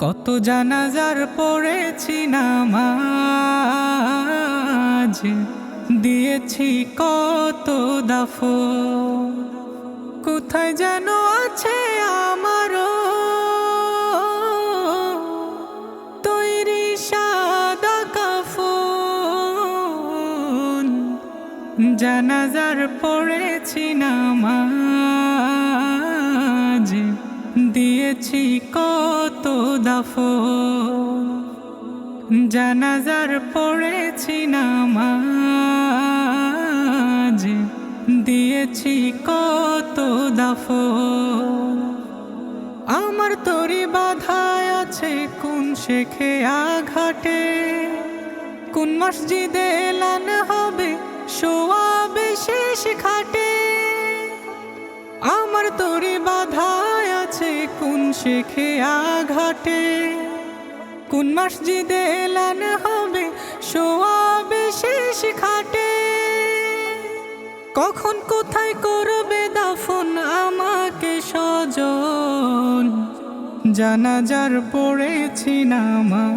কত জানাজার পড়েছি নামাজ। দিয়েছি কত দাফ কোথায় যেন আছে আমারও তৈরি সাদা কাফন। জানাজার পড়েছি নামাজ। দিয়েছি কত দাফ জানাজার পড়েছি নামাজ। দিয়েছি কত দাফ আমার তরি বাধায় আছে কোন শেখে আঘাটে? কোন মসজিদে এলান হবে শোয়াবে শেষ খাটে শেখে আঘাটে। কোন মসজিদে এলান হবে শোয়াবে শেষ খাটে কখন কোথায় করবে দাফন আমাকে সজন জানাজার পড়েছি নামাজ।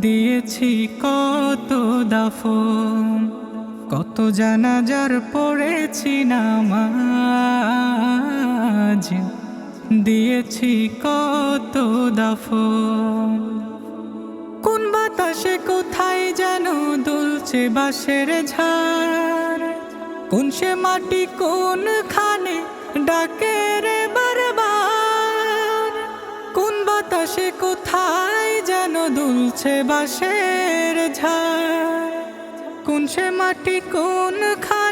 দিয়েছি কত দাফন, কত জানাজার পড়েছি নামাজ। দিয়েছি কত দাফন। কোন বাতাসে কোথায় যেন দুলছে বাঁশের ঝাড়। কোন সে মাটি কোন খানে ডাকে রে বারবার। কোন বাতাসে কোথায় যেন দুলছে বাঁশের ঝাড়। কোন সে মাটি কোন খানে